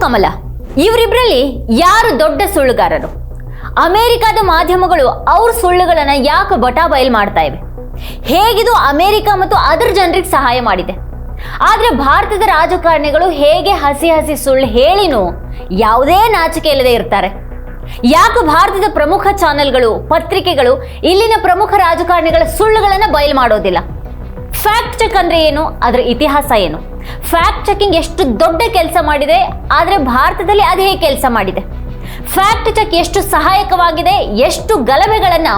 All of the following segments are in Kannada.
ಕಮಲ. ಇವರಿಬ್ಬರಲ್ಲಿ ಯಾರು ದೊಡ್ಡ ಸುಳ್ಳುಗಾರರು? ಅಮೆರಿಕದ ಮಾಧ್ಯಮಗಳು ಅವ್ರ ಸುಳ್ಳುಗಳನ್ನ ಯಾಕೆ ಬಟಾ ಬಯಲು ಮಾಡ್ತಾ ಇವೆ? ಹೇಗಿದು ಅಮೆರಿಕ ಮತ್ತು ಅದರ ಜನರಿಗೆ ಸಹಾಯ ಮಾಡಿದೆ? ಆದ್ರೆ ಭಾರತದ ರಾಜಕಾರಣಿಗಳು ಹೇಗೆ ಹಸಿ ಹಸಿ ಸುಳ್ಳು ಹೇಳಿನೂ ಯಾವುದೇ ನಾಚಿಕೆ ಇಲ್ಲದೆ ಇರ್ತಾರೆ. ಯಾಕೆ ಭಾರತದ ಪ್ರಮುಖ ಚಾನೆಲ್ಗಳು, ಪತ್ರಿಕೆಗಳು, ಇಲ್ಲಿನ ಪ್ರಮುಖ ರಾಜಕಾರಣಿಗಳ ಸುಳ್ಳುಗಳನ್ನ ಬಯಲು ಮಾಡೋದಿಲ್ಲ? ಫ್ಯಾಕ್ಟ್ ಚೆಕ್ ಅಂದ್ರೆ ಏನು? ಅದರ ಇತಿಹಾಸ ಏನು? ಫ್ಯಾಕ್ಟ್ ಚೆಕಿಂಗ್ ಎಷ್ಟು ದೊಡ್ಡ ಕೆಲಸ ಮಾಡಿದೆ, ಆದರೆ ಭಾರತದಲ್ಲಿ ಅದು ಹೇಗೆ ಕೆಲಸ ಮಾಡಿದೆ? ಫ್ಯಾಕ್ಟ್ ಚೆಕ್ ಎಷ್ಟು ಸಹಾಯಕವಾಗಿದೆ, ಎಷ್ಟು ಗಲಭೆಗಳನ್ನ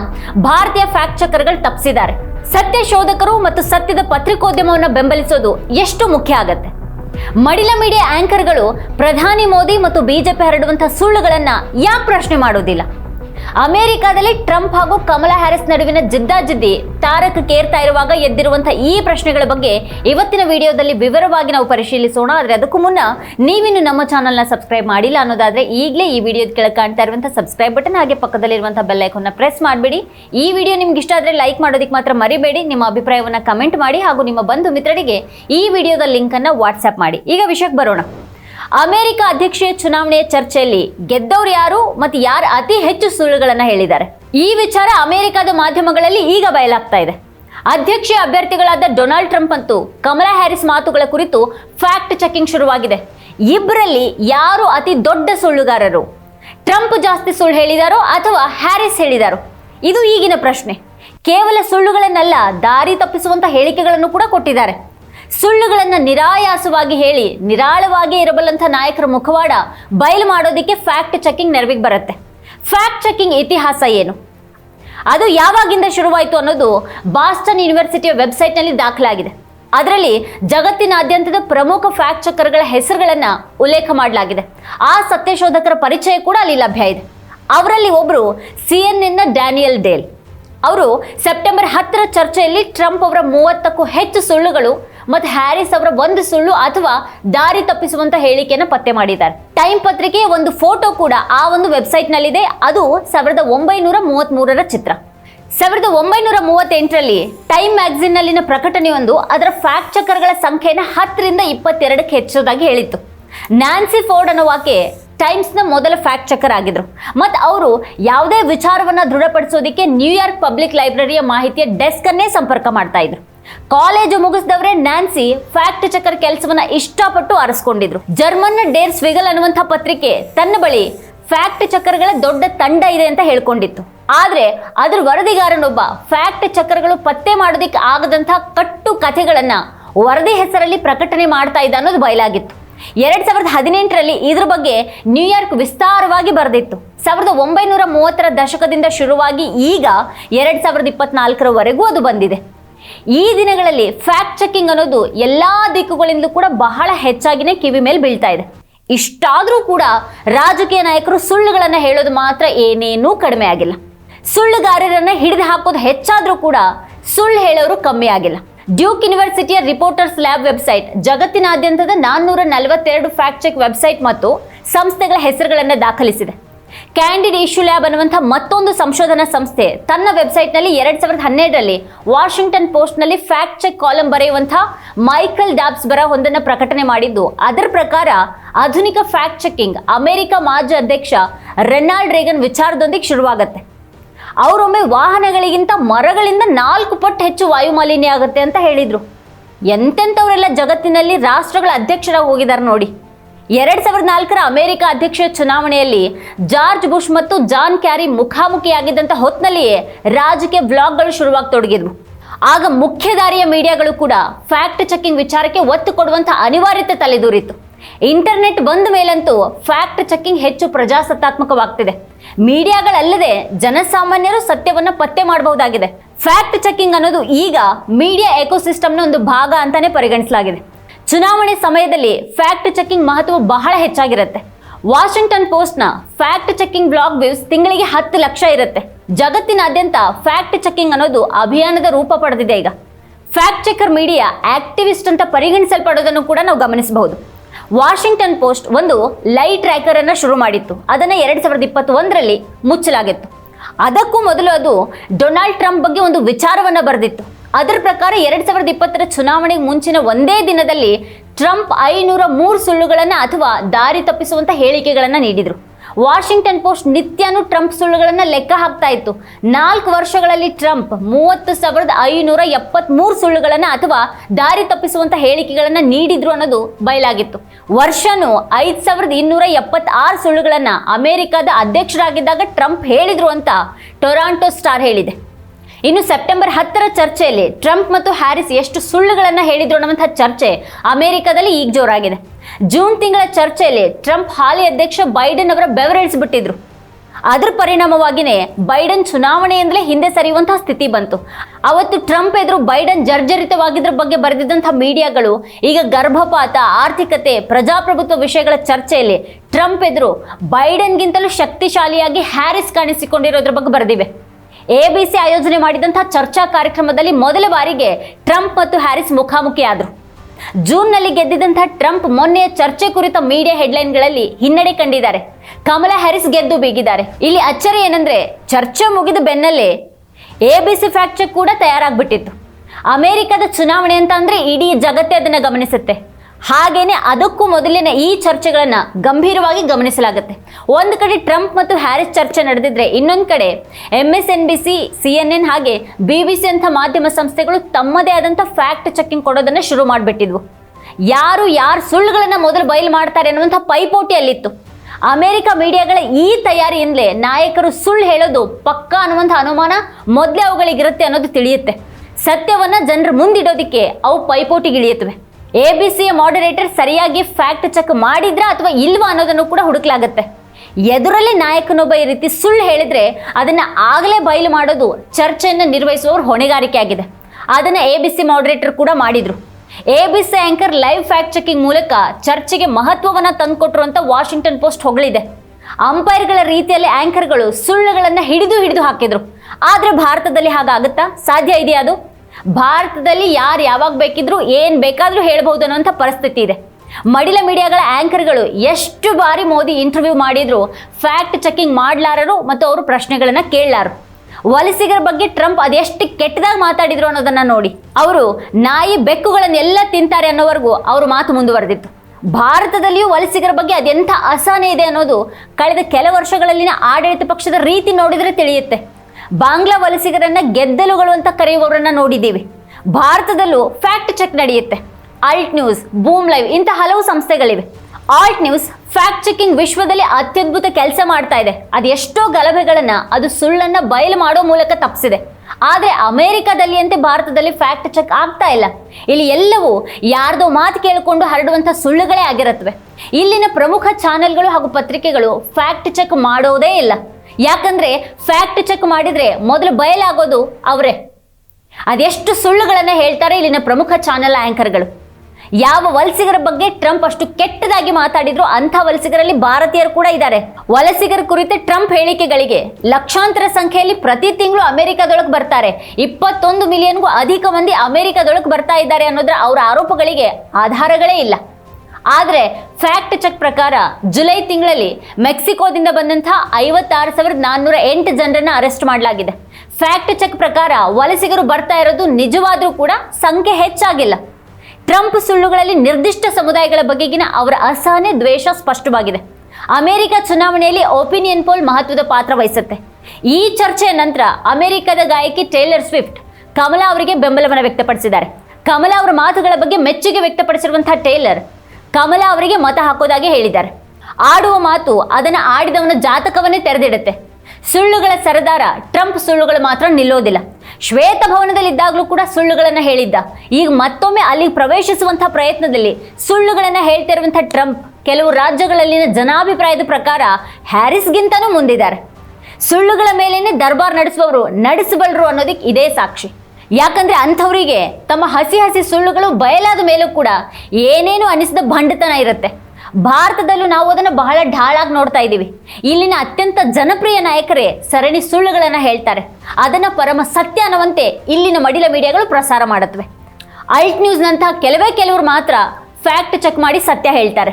ಭಾರತೀಯ ಫ್ಯಾಕ್ಟ್ ಚೆಕರ್ಗಳು ತಪ್ಪಿಸಿದ್ದಾರೆ ಸತ್ಯ ಶೋಧಕರು ಮತ್ತು ಸತ್ಯದ ಪತ್ರಿಕೋದ್ಯಮವನ್ನು ಬೆಂಬಲಿಸೋದು ಎಷ್ಟು ಮುಖ್ಯ ಆಗತ್ತೆ? ಮಡಿಲ ಮೀಡಿಯಾ ಆಂಕರ್ಗಳು ಪ್ರಧಾನಿ ಮೋದಿ ಮತ್ತು ಬಿಜೆಪಿ ಹರಡುವಂತಹ ಸುಳ್ಳುಗಳನ್ನ ಯಾಕೆ ಪ್ರಶ್ನೆ ಮಾಡೋದಿಲ್ಲ? ಅಮೆರಿಕಾದಲ್ಲಿ ಟ್ರಂಪ್ ಹಾಗೂ ಕಮಲಾ ಹ್ಯಾರಿಸ್ ನಡುವಿನ ಜಿದ್ದಾಜಿದ್ದಿ ತಾರಕಕ್ಕೇರ್ತಾ ಇರುವಾಗ ಎದ್ದಿರುವಂತಹ ಈ ಪ್ರಶ್ನೆಗಳ ಬಗ್ಗೆ ಇವತ್ತಿನ ವಿಡಿಯೋದಲ್ಲಿ ವಿವರವಾಗಿ ನಾವು ಪರಿಶೀಲಿಸೋಣ. ಆದರೆ ಅದಕ್ಕೂ ಮುನ್ನ ನೀವಿನ್ನು ನಮ್ಮ ಚಾನಲ್ನ ಸಬ್ಸ್ಕ್ರೈಬ್ ಮಾಡಿಲ್ಲ ಅನ್ನೋದಾದರೆ ಈಗಲೇ ಈ ವಿಡಿಯೋದ ಕೆಳಗೆ ಕಾಣ್ತಾ ಇರುವಂತಹ ಸಬ್ಸ್ಕ್ರೈಬ್ ಬಟನ್ ಹಾಗೆ ಪಕ್ಕದಲ್ಲಿರುವಂತಹ ಬೆಲ್ ಐಕಾನ್ನ ಪ್ರೆಸ್ ಮಾಡಬೇಡಿ. ಈ ವಿಡಿಯೋ ನಿಮ್ಗೆ ಇಷ್ಟ ಆದರೆ ಲೈಕ್ ಮಾಡೋದಕ್ಕೆ ಮಾತ್ರ ಮರಿಬೇಡಿ. ನಿಮ್ಮ ಅಭಿಪ್ರಾಯವನ್ನು ಕಮೆಂಟ್ ಮಾಡಿ ಹಾಗೂ ನಿಮ್ಮ ಬಂಧು ಮಿತ್ರರಿಗೆ ಈ ವಿಡಿಯೋದ ಲಿಂಕ್ ಅನ್ನ ವಾಟ್ಸ್ಆಪ್ ಮಾಡಿ. ಈಗ ವಿಷಯಕ್ಕೆ ಬರೋಣ. ಅಮೆರಿಕ ಅಧ್ಯಕ್ಷೀಯ ಚುನಾವಣೆಯ ಚರ್ಚೆಯಲ್ಲಿ ಗೆದ್ದವ್ರು ಯಾರು ಮತ್ತು ಯಾರು ಅತಿ ಹೆಚ್ಚು ಸುಳ್ಳುಗಳನ್ನು ಹೇಳಿದ್ದಾರೆ? ಈ ವಿಚಾರ ಅಮೆರಿಕದ ಮಾಧ್ಯಮಗಳಲ್ಲಿ ಈಗ ಬಯಲಾಗ್ತಾ ಇದೆ. ಅಧ್ಯಕ್ಷೀಯ ಅಭ್ಯರ್ಥಿಗಳಾದ ಡೊನಾಲ್ಡ್ ಟ್ರಂಪ್ ಮತ್ತು ಕಮಲಾ ಹ್ಯಾರಿಸ್ ಮಾತುಗಳ ಕುರಿತು ಫ್ಯಾಕ್ಟ್ ಚೆಕಿಂಗ್ ಶುರುವಾಗಿದೆ. ಇಬ್ಬರಲ್ಲಿ ಯಾರು ಅತಿ ದೊಡ್ಡ ಸುಳ್ಳುಗಾರರು? ಟ್ರಂಪ್ ಜಾಸ್ತಿ ಸುಳ್ಳು ಹೇಳಿದಾರೋ ಅಥವಾ ಹ್ಯಾರಿಸ್ ಹೇಳಿದಾರೋ? ಇದು ಈಗಿನ ಪ್ರಶ್ನೆ. ಕೇವಲ ಸುಳ್ಳುಗಳನ್ನಲ್ಲ, ದಾರಿ ತಪ್ಪಿಸುವಂತ ಹೇಳಿಕೆಗಳನ್ನು ಕೂಡ ಕೊಟ್ಟಿದ್ದಾರೆ. ಸುಳ್ಳುಗಳನ್ನ ನಿರಾಯಾಸವಾಗಿ ಹೇಳಿ ನಿರಾಳವಾಗಿ ಇರಬಲ್ಲಂಥ ನಾಯಕರ ಮುಖವಾಡ ಬಯಲು ಮಾಡೋದಕ್ಕೆ ಫ್ಯಾಕ್ಟ್ ಚೆಕಿಂಗ್ ನೆರವಿಗೆ ಬರುತ್ತೆ. ಫ್ಯಾಕ್ಟ್ ಚೆಕಿಂಗ್ ಇತಿಹಾಸ ಏನು? ಅದು ಯಾವಾಗಿಂದ ಶುರುವಾಯಿತು ಅನ್ನೋದು ಬಾಸ್ಟನ್ ಯೂನಿವರ್ಸಿಟಿಯ ವೆಬ್ಸೈಟ್ನಲ್ಲಿ ದಾಖಲಾಗಿದೆ. ಅದರಲ್ಲಿ ಜಗತ್ತಿನಾದ್ಯಂತದ ಪ್ರಮುಖ ಫ್ಯಾಕ್ಟ್ ಚೆಕರ್ಗಳ ಹೆಸರುಗಳನ್ನು ಉಲ್ಲೇಖ ಮಾಡಲಾಗಿದೆ. ಆ ಸತ್ಯಶೋಧಕರ ಪರಿಚಯ ಕೂಡ ಅಲ್ಲಿ ಲಭ್ಯ ಇದೆ. ಅವರಲ್ಲಿ ಒಬ್ಬರು ಸಿ ಎನ್ ಎನ್ನ ಡ್ಯಾನಿಯಲ್ ಡೇಲ್. ಅವರು ಸೆಪ್ಟೆಂಬರ್ ಹತ್ತರ ಚರ್ಚೆಯಲ್ಲಿ ಟ್ರಂಪ್ ಅವರ ಮೂವತ್ತಕ್ಕೂ ಹೆಚ್ಚು ಸುಳ್ಳುಗಳು ಮತ್ತು ಹ್ಯಾರಿಸ್ ಅವರ ಒಂದು ಸುಳ್ಳು ಅಥವಾ ದಾರಿ ತಪ್ಪಿಸುವಂತ ಹೇಳಿಕೆಯನ್ನು ಪತ್ತೆ ಮಾಡಿದ್ದಾರೆ. ಟೈಮ್ ಪತ್ರಿಕೆಯ ಒಂದು ಫೋಟೋ ಕೂಡ ಆ ಒಂದು ವೆಬ್ಸೈಟ್ನಲ್ಲಿದೆ ಅದು ಸಾವಿರದ ಒಂಬೈನೂರ ಮೂವತ್ತ್ಮೂರರ ಚಿತ್ರ. ಸಾವಿರದ ಒಂಬೈನೂರ ಮೂವತ್ತೆಂಟರಲ್ಲಿ ಟೈಮ್ ಮ್ಯಾಗಝಿನ್ನಲ್ಲಿನ ಪ್ರಕಟಣೆಯೊಂದು ಅದರ ಫ್ಯಾಕ್ಟ್ ಚೆಕರ್ಗಳ ಸಂಖ್ಯೆಯನ್ನು ಹತ್ತರಿಂದ ಇಪ್ಪತ್ತೆರಡಕ್ಕೆ ಹೆಚ್ಚೋದಾಗಿ ಹೇಳಿತ್ತು. ನ್ಯಾನ್ಸಿ ಫೋರ್ಡ್ ಅನ್ನೋ ಆಕೆ ಟೈಮ್ಸ್ನ ಮೊದಲ ಫ್ಯಾಕ್ಟ್ ಚೆಕರ್ ಆಗಿದ್ರು. ಮತ್ತು ಅವರು ಯಾವುದೇ ವಿಚಾರವನ್ನು ದೃಢಪಡಿಸೋದಕ್ಕೆ ನ್ಯೂಯಾರ್ಕ್ ಪಬ್ಲಿಕ್ ಲೈಬ್ರರಿಯ ಮಾಹಿತಿಯ ಡೆಸ್ಕನ್ನೇ ಸಂಪರ್ಕ ಮಾಡ್ತಾ ಇದ್ರು. ಕಾಲೇಜು ಮುಗಿಸಿದವರೇ ನ್ಯಾನ್ಸಿ ಫ್ಯಾಕ್ಟ್ ಚೆಕರ್ ಕೆಲಸವನ್ನ ಇಷ್ಟಪಟ್ಟು ಅರಸ್ಕೊಂಡಿದ್ರು ಜರ್ಮನ್ ಡೇರ್ ಸ್ವಿಗಲ್ ಅನ್ನುವಂಥ ಪತ್ರಿಕೆ ತನ್ನ ಬಳಿ ಫ್ಯಾಕ್ಟ್ ಚಕ್ರಗಳ ದೊಡ್ಡ ತಂಡ ಇದೆ ಅಂತ ಹೇಳ್ಕೊಂಡಿತ್ತು. ಆದ್ರೆ ಅದ್ರ ವರದಿಗಾರನೊಬ್ಬ ಫ್ಯಾಕ್ಟ್ ಚಕ್ರಗಳು ಪತ್ತೆ ಮಾಡೋದಿಕ್ಕೆ ಆಗದಂತಹ ಕಟ್ಟು ಕಥೆಗಳನ್ನ ವರದಿ ಹೆಸರಲ್ಲಿ ಪ್ರಕಟಣೆ ಮಾಡ್ತಾ ಇದ್ದ ಅನ್ನೋದು ಬಯಲಾಗಿತ್ತು. ಎರಡ್ ಸಾವಿರದ ಹದಿನೆಂಟರಲ್ಲಿ ಇದ್ರ ಬಗ್ಗೆ ನ್ಯೂಯಾರ್ಕ್ ವಿಸ್ತಾರವಾಗಿ ಬರೆದಿತ್ತು. ಸಾವಿರದ ಒಂಬೈನೂರ ಮೂವತ್ತರ ದಶಕದಿಂದ ಶುರುವಾಗಿ ಈಗ ಎರಡ್ ಸಾವಿರದ ಇಪ್ಪತ್ನಾಲ್ಕರವರೆಗೂ ಅದು ಬಂದಿದೆ. ಈ ದಿನಗಳಲ್ಲಿ ಫ್ಯಾಕ್ಟ್ ಚೆಕಿಂಗ್ ಅನ್ನೋದು ಎಲ್ಲಾ ದಿಕ್ಕುಗಳಿಂದಲೂ ಕೂಡ ಬಹಳ ಹೆಚ್ಚಾಗಿನೇ ಕಿವಿ ಮೇಲೆ ಬೀಳ್ತಾ ಇದೆ. ಇಷ್ಟಾದರೂ ಕೂಡ ರಾಜಕೀಯ ನಾಯಕರು ಸುಳ್ಳುಗಳನ್ನು ಹೇಳೋದು ಮಾತ್ರ ಏನೇನೂ ಕಡಿಮೆ ಆಗಿಲ್ಲ. ಸುಳ್ಳುಗಾರರನ್ನು ಹಿಡಿದು ಹಾಕೋದು ಹೆಚ್ಚಾದರೂ ಕೂಡ ಸುಳ್ಳು ಹೇಳೋರು ಕಮ್ಮಿ ಆಗಿಲ್ಲ. ಡ್ಯೂಕ್ ಯೂನಿವರ್ಸಿಟಿಯ ರಿಪೋರ್ಟರ್ಸ್ ಲ್ಯಾಬ್ ವೆಬ್ಸೈಟ್, ಜಗತ್ತಿನಾದ್ಯಂತದ ನಾನ್ನೂರ ನಲವತ್ತೆರಡು ಫ್ಯಾಕ್ಟ್ ಚೆಕ್ ವೆಬ್ಸೈಟ್ ಮತ್ತು ಸಂಸ್ಥೆಗಳ ಹೆಸರುಗಳನ್ನು ದಾಖಲಿಸಿದೆ. ಕ್ಯಾಂಡಿಡ್ ಇಶ್ಯೂ ಲ್ಯಾಬ್ ಅನ್ನುವಂಥ ಮತ್ತೊಂದು ಸಂಶೋಧನಾ ಸಂಸ್ಥೆ. ತನ್ನ ವೆಬ್ಸೈಟ್ನಲ್ಲಿ ಎರಡ್ ಸಾವಿರದ ಹನ್ನೆರಡರಲ್ಲಿ ವಾಷಿಂಗ್ಟನ್ ಪೋಸ್ಟ್ನಲ್ಲಿ ಫ್ಯಾಕ್ಟ್ ಚೆಕ್ ಕಾಲಂ ಬರೆಯುವಂಥ ಮೈಕಲ್ ಡಾಬ್ಸ್ ಬರ ಒಂದನ್ನು ಪ್ರಕಟಣೆ ಮಾಡಿದ್ದು. ಅದರ ಪ್ರಕಾರ ಆಧುನಿಕ ಫ್ಯಾಕ್ಟ್ ಚೆಕಿಂಗ್ ಅಮೆರಿಕ ಮಾಜಿ ಅಧ್ಯಕ್ಷ ರೆನಾಲ್ಡ್ ರೇಗನ್ ವಿಚಾರದೊಂದಿಗೆ ಶುರುವಾಗುತ್ತೆ. ಅವರೊಮ್ಮೆ ವಾಹನಗಳಿಗಿಂತ ಮರಗಳಿಂದ ನಾಲ್ಕು ಪಟ್ಟು ಹೆಚ್ಚು ವಾಯು ಮಾಲಿನ್ಯ ಆಗುತ್ತೆ ಅಂತ ಹೇಳಿದರು. ಎಂತೆಂಥವರೆಲ್ಲ ಜಗತ್ತಿನಲ್ಲಿ ರಾಷ್ಟ್ರಗಳ ಅಧ್ಯಕ್ಷರಾಗಿ ಹೋಗಿದ್ದಾರೆ ನೋಡಿ. ಎರಡ್ ಸಾವಿರದ ನಾಲ್ಕರ ಅಮೆರಿಕ ಅಧ್ಯಕ್ಷ ಚುನಾವಣೆಯಲ್ಲಿ ಜಾರ್ಜ್ ಬುಷ್ ಮತ್ತು ಜಾನ್ ಕ್ಯಾರಿ ಮುಖಾಮುಖಿಯಾಗಿದ್ದಂಥ ಹೊತ್ತಿನಲ್ಲಿಯೇ ರಾಜಕೀಯ ಬ್ಲಾಗ್ಗಳು ಶುರುವಾಗತೊಡಗಿದ್ವು ಆಗ ಮುಖ್ಯದಾರಿಯ ಮೀಡಿಯಾಗಳು ಕೂಡ ಫ್ಯಾಕ್ಟ್ ಚೆಕಿಂಗ್ ವಿಚಾರಕ್ಕೆ ಒತ್ತು ಕೊಡುವಂಥ ಅನಿವಾರ್ಯತೆ ತಲೆದೂರಿತ್ತು. ಇಂಟರ್ನೆಟ್ ಬಂದ ಮೇಲಂತೂ ಫ್ಯಾಕ್ಟ್ ಚೆಕಿಂಗ್ ಹೆಚ್ಚು ಪ್ರಜಾಸತ್ತಾತ್ಮಕವಾಗ್ತಿದೆ. ಮೀಡಿಯಾಗಳಲ್ಲದೆ ಜನಸಾಮಾನ್ಯರು ಸತ್ಯವನ್ನು ಪತ್ತೆ ಮಾಡಬಹುದಾಗಿದೆ. ಫ್ಯಾಕ್ಟ್ ಚೆಕಿಂಗ್ ಅನ್ನೋದು ಈಗ ಮೀಡಿಯಾ ಎಕೋಸಿಸ್ಟಮ್ನ ಒಂದು ಭಾಗ ಅಂತಾನೆ ಪರಿಗಣಿಸಲಾಗಿದೆ. ಚುನಾವಣೆ ಸಮಯದಲ್ಲಿ ಫ್ಯಾಕ್ಟ್ ಚೆಕಿಂಗ್ ಮಹತ್ವ ಬಹಳ ಹೆಚ್ಚಾಗಿರುತ್ತೆ. ವಾಷಿಂಗ್ಟನ್ ಪೋಸ್ಟ್ನ ಫ್ಯಾಕ್ಟ್ ಚೆಕಿಂಗ್ ಬ್ಲಾಗ್ ವ್ಯೂಸ್ ತಿಂಗಳಿಗೆ ಹತ್ತು ಲಕ್ಷ ಇರುತ್ತೆ. ಜಗತ್ತಿನಾದ್ಯಂತ ಫ್ಯಾಕ್ಟ್ ಚೆಕಿಂಗ್ ಅನ್ನೋದು ಅಭಿಯಾನದ ರೂಪ ಪಡೆದಿದೆ ಈಗ. ಫ್ಯಾಕ್ಟ್ ಚೆಕರ್ ಮೀಡಿಯಾ ಆಕ್ಟಿವಿಸ್ಟ್ ಅಂತ ಪರಿಗಣಿಸಲ್ಪಡೋದನ್ನು ಕೂಡ ನಾವು ಗಮನಿಸಬಹುದು. ವಾಷಿಂಗ್ಟನ್ ಪೋಸ್ಟ್ ಒಂದು ಲೈಟ್ ಟ್ರ್ಯಾಕರ್ ಅನ್ನು ಶುರು ಮಾಡಿತ್ತು. ಅದನ್ನು ಎರಡು ಸಾವಿರದ ಇಪ್ಪತ್ತೊಂದರಲ್ಲಿ ಮುಚ್ಚಲಾಗಿತ್ತು. ಅದಕ್ಕೂ ಮೊದಲು ಅದು ಡೊನಾಲ್ಡ್ ಟ್ರಂಪ್ ಬಗ್ಗೆ ಒಂದು ವಿಚಾರವನ್ನು ಬರೆದಿತ್ತು. ಅದರ ಪ್ರಕಾರ ಎರಡ್ ಸಾವಿರದ ಇಪ್ಪತ್ತರ ಚುನಾವಣೆಗೆ ಮುಂಚಿನ ಒಂದೇ ದಿನದಲ್ಲಿ ಟ್ರಂಪ್ ಐನೂರ ಮೂರು ಸುಳ್ಳುಗಳನ್ನು ಅಥವಾ ದಾರಿ ತಪ್ಪಿಸುವಂತ ಹೇಳಿಕೆಗಳನ್ನು ನೀಡಿದರು. ವಾಷಿಂಗ್ಟನ್ ಪೋಸ್ಟ್ ನಿತ್ಯನೂ ಟ್ರಂಪ್ ಸುಳ್ಳುಗಳನ್ನು ಲೆಕ್ಕ ಹಾಕ್ತಾ ಇತ್ತು. ನಾಲ್ಕು ವರ್ಷಗಳಲ್ಲಿ ಟ್ರಂಪ್ ಮೂವತ್ತು ಸಾವಿರದ ಐನೂರ ಎಪ್ಪತ್ಮೂರು ಸುಳ್ಳುಗಳನ್ನು ಅಥವಾ ದಾರಿ ತಪ್ಪಿಸುವಂತ ಹೇಳಿಕೆಗಳನ್ನು ನೀಡಿದ್ರು ಅನ್ನೋದು ಬಯಲಾಗಿತ್ತು. ವರ್ಷನೂ ಐದು ಸಾವಿರದ ಇನ್ನೂರ ಎಪ್ಪತ್ತಾರು ಸುಳ್ಳುಗಳನ್ನು ಅಮೆರಿಕದ ಅಧ್ಯಕ್ಷರಾಗಿದ್ದಾಗ ಟ್ರಂಪ್ ಹೇಳಿದ್ರು ಅಂತ ಟೊರಾಂಟೊ ಸ್ಟಾರ್ ಹೇಳಿದೆ. ಇನ್ನು ಸೆಪ್ಟೆಂಬರ್ ಹತ್ತರ ಚರ್ಚೆಯಲ್ಲಿ ಟ್ರಂಪ್ ಮತ್ತು ಹ್ಯಾರಿಸ್ ಎಷ್ಟು ಸುಳ್ಳುಗಳನ್ನು ಹೇಳಿದ್ರು ಅನ್ನುವಂಥ ಚರ್ಚೆ ಅಮೆರಿಕದಲ್ಲಿ ಈಗ ಜೋರಾಗಿದೆ. ಜೂನ್ ತಿಂಗಳ ಚರ್ಚೆಯಲ್ಲಿ ಟ್ರಂಪ್ ಹಾಲಿ ಅಧ್ಯಕ್ಷ ಬೈಡನ್ ಅವರ ಬೆವರಿಳಿಸ್ಬಿಟ್ಟಿದ್ರು ಅದರ ಪರಿಣಾಮವಾಗಿಯೇ ಬೈಡನ್ ಚುನಾವಣೆಯಿಂದಲೇ ಹಿಂದೆ ಸರಿಯುವಂತಹ ಸ್ಥಿತಿ ಬಂತು. ಅವತ್ತು ಟ್ರಂಪ್ ಎದುರು ಬೈಡನ್ ಜರ್ಜರಿತವಾಗಿದ್ರ ಬಗ್ಗೆ ಬರೆದಿದ್ದಂತಹ ಮೀಡಿಯಾಗಳು ಈಗ ಗರ್ಭಪಾತ, ಆರ್ಥಿಕತೆ, ಪ್ರಜಾಪ್ರಭುತ್ವ ವಿಷಯಗಳ ಚರ್ಚೆಯಲ್ಲಿ ಟ್ರಂಪ್ ಎದುರು ಬೈಡನ್ಗಿಂತಲೂ ಶಕ್ತಿಶಾಲಿಯಾಗಿ ಹ್ಯಾರಿಸ್ ಕಾಣಿಸಿಕೊಂಡಿರೋದ್ರ ಬಗ್ಗೆ ಬರೆದಿವೆ. ಎಬಿಸಿ ಆಯೋಜನೆ ಮಾಡಿದಂತಹ ಚರ್ಚಾ ಕಾರ್ಯಕ್ರಮದಲ್ಲಿ ಮೊದಲ ಬಾರಿಗೆ ಟ್ರಂಪ್ ಮತ್ತು ಹ್ಯಾರಿಸ್ ಮುಖಾಮುಖಿಯಾದರು. ಜೂನ್ನಲ್ಲಿ ಗೆದ್ದಿದ್ದಂತಹ ಟ್ರಂಪ್ ಮೊನ್ನೆಯ ಚರ್ಚೆ ಕುರಿತ ಮೀಡಿಯಾ ಹೆಡ್ಲೈನ್ಗಳಲ್ಲಿ ಹಿನ್ನಡೆ ಕಂಡಿದ್ದಾರೆ. ಕಮಲಾ ಹ್ಯಾರಿಸ್ ಗೆದ್ದು ಬೀಗಿದ್ದಾರೆ. ಇಲ್ಲಿ ಅಚ್ಚರಿ ಏನಂದ್ರೆ ಚರ್ಚೆ ಮುಗಿದ ಬೆನ್ನಲ್ಲೇ ಎ ಬಿ ಸಿ ಫ್ಯಾಕ್ಚರ್ ಕೂಡ ತಯಾರಾಗ್ಬಿಟ್ಟಿತ್ತು. ಅಮೆರಿಕದ ಚುನಾವಣೆ ಅಂತ ಅಂದ್ರೆ ಇಡೀ ಜಗತ್ತೇ ಅದನ್ನ ಗಮನಿಸುತ್ತೆ. ಹಾಗೇನೆ ಅದಕ್ಕೂ ಮೊದಲಿನ ಈ ಚರ್ಚೆಗಳನ್ನು ಗಂಭೀರವಾಗಿ ಗಮನಿಸಲಾಗುತ್ತೆ. ಒಂದು ಕಡೆ ಟ್ರಂಪ್ ಮತ್ತು ಹ್ಯಾರಿಸ್ ಚರ್ಚೆ ನಡೆದಿದ್ರೆ ಇನ್ನೊಂದು ಕಡೆ M S N B C C N N ಹಾಗೆ ಬಿ ಬಿ ಸಿ ಅಂಥ ಮಾಧ್ಯಮ ಸಂಸ್ಥೆಗಳು ತಮ್ಮದೇ ಆದಂಥ ಫ್ಯಾಕ್ಟ್ ಚೆಕಿಂಗ್ ಕೊಡೋದನ್ನು ಶುರು ಮಾಡಿಬಿಟ್ಟಿದ್ವು. ಯಾರು ಯಾರು ಸುಳ್ಳುಗಳನ್ನು ಮೊದಲು ಬಯಲು ಮಾಡ್ತಾರೆ ಅನ್ನುವಂಥ ಪೈಪೋಟಿ ಅಲ್ಲಿತ್ತು ಅಮೆರಿಕ ಮೀಡಿಯಾಗಳ ಈ ತಯಾರಿಯಿಂದಲೇ ನಾಯಕರು ಸುಳ್ಳು ಹೇಳೋದು ಪಕ್ಕಾ ಅನ್ನುವಂಥ ಅನುಮಾನ ಮೊದಲೇ ಅವುಗಳಿಗಿರುತ್ತೆ ಅನ್ನೋದು ತಿಳಿಯುತ್ತೆ. ಸತ್ಯವನ್ನು ಜನರ ಮುಂದಿಡೋದಕ್ಕೆ ಅವು ಪೈಪೋಟಿಗಿಳಿಯುತ್ತವೆ. ಎ ಬಿ ಸಿ ಮಾಡರೇಟರ್ ಸರಿಯಾಗಿ ಫ್ಯಾಕ್ಟ್ ಚೆಕ್ ಮಾಡಿದ್ರಾ ಅಥವಾ ಇಲ್ವಾ ಅನ್ನೋದನ್ನು ಕೂಡ ಹುಡುಕ್ಲಾಗತ್ತೆ. ಎದುರಲ್ಲಿ ನಾಯಕನೊಬ್ಬ ಈ ರೀತಿ ಸುಳ್ಳು ಹೇಳಿದ್ರೆ ಅದನ್ನ ಆಗಲೇ ಬಯಲು ಮಾಡೋದು ಚರ್ಚೆಯನ್ನು ನಿರ್ವಹಿಸುವವರು ಹೊಣೆಗಾರಿಕೆ ಆಗಿದೆ. ಅದನ್ನ ಎ ಬಿ ಸಿ ಮಾಡರೇಟರ್ ಕೂಡ ಮಾಡಿದ್ರು. A B C anchor live fact checking ಮೂಲಕ ಚರ್ಚೆಗೆ ಮಹತ್ವವನ್ನು ತಂದುಕೊಟ್ರು ಅಂತ ವಾಷಿಂಗ್ಟನ್ ಪೋಸ್ಟ್ ಹೊಗಳಿದೆ. ಅಂಪೈರ್ಗಳ ರೀತಿಯಲ್ಲಿ ಆಂಕರ್ಗಳು ಸುಳ್ಳುಗಳನ್ನು ಹಿಡಿದು ಹಿಡಿದು ಹಾಕಿದ್ರು. ಆದರೆ ಭಾರತದಲ್ಲಿ ಹಾಗಾಗುತ್ತಾ? ಸಾಧ್ಯ ಇದೆಯಾ ಅದು? ಭಾರತದಲ್ಲಿ ಯಾರು ಯಾವಾಗ ಬೇಕಿದ್ರೂ ಏನು ಬೇಕಾದರೂ ಹೇಳ್ಬೋದು ಅನ್ನೋಂಥ ಪರಿಸ್ಥಿತಿ ಇದೆ. ಮಡಿಲ ಮೀಡಿಯಾಗಳ ಆ್ಯಂಕರ್ಗಳು ಎಷ್ಟು ಬಾರಿ ಮೋದಿ ಇಂಟರ್ವ್ಯೂ ಮಾಡಿದ್ರು ಫ್ಯಾಕ್ಟ್ ಚೆಕಿಂಗ್ ಮಾಡ್ಲಾರರು ಮತ್ತು ಅವರು ಪ್ರಶ್ನೆಗಳನ್ನ ಕೇಳಲಾರು. ವಲಸಿಗರ ಬಗ್ಗೆ ಟ್ರಂಪ್ ಅದೆಷ್ಟು ಕೆಟ್ಟದಾಗಿ ಮಾತಾಡಿದ್ರು ಅನ್ನೋದನ್ನ ನೋಡಿ. ಅವರು ನಾಯಿ ಬೆಕ್ಕುಗಳನ್ನೆಲ್ಲ ತಿಂತಾರೆ ಅನ್ನೋವರೆಗೂ ಅವ್ರ ಮಾತು ಮುಂದುವರೆದಿತ್ತು. ಭಾರತದಲ್ಲಿಯೂ ವಲಸಿಗರ ಬಗ್ಗೆ ಅದೆಂಥ ಅಸಹನೆ ಇದೆ ಅನ್ನೋದು ಕಳೆದ ಕೆಲ ವರ್ಷಗಳಲ್ಲಿನ ಆಡಳಿತ ಪಕ್ಷದ ರೀತಿ ನೋಡಿದ್ರೆ ತಿಳಿಯುತ್ತೆ. ಬಾಂಗ್ಲಾ ವಲಸಿಗರನ್ನ ಗೆದ್ದಲುಗಳು ಅಂತ ಕರೆಯುವವರನ್ನ ನೋಡಿದ್ದೀವಿ. ಭಾರತದಲ್ಲೂ ಫ್ಯಾಕ್ಟ್ ಚೆಕ್ ನಡೆಯುತ್ತೆ. ಆಲ್ಟ್ ನ್ಯೂಸ್, ಬೂಮ್ ಲೈವ್ ಇಂಥ ಹಲವು ಸಂಸ್ಥೆಗಳಿವೆ. ಆಲ್ಟ್ ನ್ಯೂಸ್ ಫ್ಯಾಕ್ಟ್ ಚೆಕಿಂಗ್ ವಿಶ್ವದಲ್ಲಿ ಅತ್ಯದ್ಭುತ ಕೆಲಸ ಮಾಡ್ತಾ ಇದೆ. ಅದು ಎಷ್ಟೋ ಗಲಭೆಗಳನ್ನ, ಅದು ಸುಳ್ಳನ್ನ ಬಯಲು ಮಾಡೋ ಮೂಲಕ ತಪ್ಪಿಸಿದೆ ಆದರೆ ಅಮೆರಿಕದಲ್ಲಿ ಅಂತೆ ಭಾರತದಲ್ಲಿ ಫ್ಯಾಕ್ಟ್ ಚೆಕ್ ಆಗ್ತಾ ಇಲ್ಲ. ಇಲ್ಲಿ ಎಲ್ಲವೂ ಯಾರ್ದೋ ಮಾತು ಕೇಳಿಕೊಂಡು ಹರಡುವಂಥ ಸುಳ್ಳುಗಳೇ ಆಗಿರುತ್ತವೆ ಇಲ್ಲಿನ ಪ್ರಮುಖ ಚಾನೆಲ್ಗಳು ಹಾಗೂ ಪತ್ರಿಕೆಗಳು ಫ್ಯಾಕ್ಟ್ ಚೆಕ್ ಮಾಡೋದೇ ಇಲ್ಲ. ಯಾಕಂದ್ರೆ ಫ್ಯಾಕ್ಟ್ ಚೆಕ್ ಮಾಡಿದ್ರೆ ಮೊದಲು ಬಯಲಾಗೋದು ಅವರೇ. ಅದೆಷ್ಟು ಸುಳ್ಳುಗಳನ್ನು ಹೇಳ್ತಾರೆ ಇಲ್ಲಿನ ಪ್ರಮುಖ ಚಾನೆಲ್ ಆಂಕರ್ಗಳು ಯಾವ ವಲಸಿಗರ ಬಗ್ಗೆ ಟ್ರಂಪ್ ಅಷ್ಟು ಕೆಟ್ಟದಾಗಿ ಮಾತಾಡಿದ್ರು ಅಂಥ ವಲಸಿಗರಲ್ಲಿ ಭಾರತೀಯರು ಕೂಡ ಇದ್ದಾರೆ. ವಲಸಿಗರ ಕುರಿತು ಟ್ರಂಪ್ ಹೇಳಿಕೆಗಳಿಗೆ ಲಕ್ಷಾಂತರ ಸಂಖ್ಯೆಯಲ್ಲಿ ಪ್ರತಿ ತಿಂಗಳು ಅಮೆರಿಕದೊಳಗೆ ಬರ್ತಾರೆ. ಇಪ್ಪತ್ತೊಂದು ಮಿಲಿಯನ್ಗೂ ಅಧಿಕ ಮಂದಿ ಅಮೆರಿಕದೊಳಗೆ ಬರ್ತಾ ಇದ್ದಾರೆ ಅನ್ನೋದ್ರ ಅವರ ಆರೋಪಗಳಿಗೆ ಆಧಾರಗಳೇ ಇಲ್ಲ. ಆದರೆ ಫ್ಯಾಕ್ಟ್ ಚೆಕ್ ಪ್ರಕಾರ ಜುಲೈ ತಿಂಗಳಲ್ಲಿ ಮೆಕ್ಸಿಕೋದಿಂದ ಬಂದಂಥ ಐವತ್ತಾರು ಸಾವಿರದ ನಾನ್ನೂರ ಎಂಟು ಜನರನ್ನ ಅರೆಸ್ಟ್ ಮಾಡಲಾಗಿದೆ. ಫ್ಯಾಕ್ಟ್ ಚೆಕ್ ಪ್ರಕಾರ ವಲಸಿಗರು ಬರ್ತಾ ಇರೋದು ನಿಜವಾದರೂ ಕೂಡ ಸಂಖ್ಯೆ ಹೆಚ್ಚಾಗಿಲ್ಲ. ಟ್ರಂಪ್ ಸುಳ್ಳುಗಳಲ್ಲಿ ನಿರ್ದಿಷ್ಟ ಸಮುದಾಯಗಳ ಬಗೆಗಿನ ಅವರ ಅಸಹನೆ, ದ್ವೇಷ ಸ್ಪಷ್ಟವಾಗಿದೆ. ಅಮೆರಿಕ ಚುನಾವಣೆಯಲ್ಲಿ ಒಪಿನಿಯನ್ ಪೋಲ್ ಮಹತ್ವದ ಪಾತ್ರ ವಹಿಸುತ್ತೆ. ಈ ಚರ್ಚೆಯ ನಂತರ ಅಮೆರಿಕದ ಗಾಯಕಿ ಟೇಲರ್ ಸ್ವಿಫ್ಟ್ ಕಮಲಾ ಅವರಿಗೆ ಬೆಂಬಲವನ್ನು ವ್ಯಕ್ತಪಡಿಸಿದ್ದಾರೆ. ಕಮಲಾ ಅವರ ಮಾತುಗಳ ಬಗ್ಗೆ ಮೆಚ್ಚುಗೆ ವ್ಯಕ್ತಪಡಿಸಿರುವಂತಹ ಟೇಲರ್ ಕಮಲಾ ಅವರಿಗೆ ಮತ ಹಾಕೋದಾಗಿ ಹೇಳಿದ್ದಾರೆ. ಆಡುವ ಮಾತು ಅದನ್ನು ಆಡಿದವನ ಜಾತಕವನ್ನೇ ತೆರೆದಿಡುತ್ತೆ. ಸುಳ್ಳುಗಳ ಸರದಾರ ಟ್ರಂಪ್ ಸುಳ್ಳುಗಳು ಮಾತ್ರ ನಿಲ್ಲೋದಿಲ್ಲ. ಶ್ವೇತ ಭವನದಲ್ಲಿದ್ದಾಗಲೂ ಕೂಡ ಸುಳ್ಳುಗಳನ್ನು ಹೇಳಿದ್ದ. ಈಗ ಮತ್ತೊಮ್ಮೆ ಅಲ್ಲಿಗೆ ಪ್ರವೇಶಿಸುವಂಥ ಪ್ರಯತ್ನದಲ್ಲಿ ಸುಳ್ಳುಗಳನ್ನು ಹೇಳ್ತಿರುವಂಥ ಟ್ರಂಪ್ ಕೆಲವು ರಾಜ್ಯಗಳಲ್ಲಿನ ಜನಾಭಿಪ್ರಾಯದ ಪ್ರಕಾರ ಹ್ಯಾರಿಸ್ಗಿಂತನೂ ಮುಂದಿದ್ದಾರೆ. ಸುಳ್ಳುಗಳ ಮೇಲೇನೆ ದರ್ಬಾರ್ ನಡೆಸುವವರು ನಡೆಸಬಲ್ಲರು ಅನ್ನೋದಕ್ಕೆ ಇದೇ ಸಾಕ್ಷಿ. ಯಾಕಂದ್ರೆ ಅಂಥವರಿಗೆ ತಮ್ಮ ಹಸಿ ಹಸಿ ಸುಳ್ಳುಗಳು ಬಯಲಾದ ಮೇಲೂ ಕೂಡ ಏನೇನು ಅನಿಸಿದ ಭಂಡತನ ಇರುತ್ತೆ. ಭಾರತದಲ್ಲೂ ನಾವು ಅದನ್ನು ಬಹಳ ಢಾಳಾಗಿ ನೋಡ್ತಾ ಇದ್ದೀವಿ. ಇಲ್ಲಿನ ಅತ್ಯಂತ ಜನಪ್ರಿಯ ನಾಯಕರೇ ಸರಣಿ ಸುಳ್ಳುಗಳನ್ನು ಹೇಳ್ತಾರೆ. ಅದನ್ನು ಪರಮ ಸತ್ಯ ಅನ್ನುವಂತೆ ಇಲ್ಲಿನ ಮಡಿಲ ಮೀಡಿಯಾಗಳು ಪ್ರಸಾರ ಮಾಡುತ್ತವೆ. ಅಲ್ಟ್ ನ್ಯೂಸ್ನಂತಹ ಕೆಲವೇ ಕೆಲವರು ಮಾತ್ರ ಫ್ಯಾಕ್ಟ್ ಚೆಕ್ ಮಾಡಿ ಸತ್ಯ ಹೇಳ್ತಾರೆ.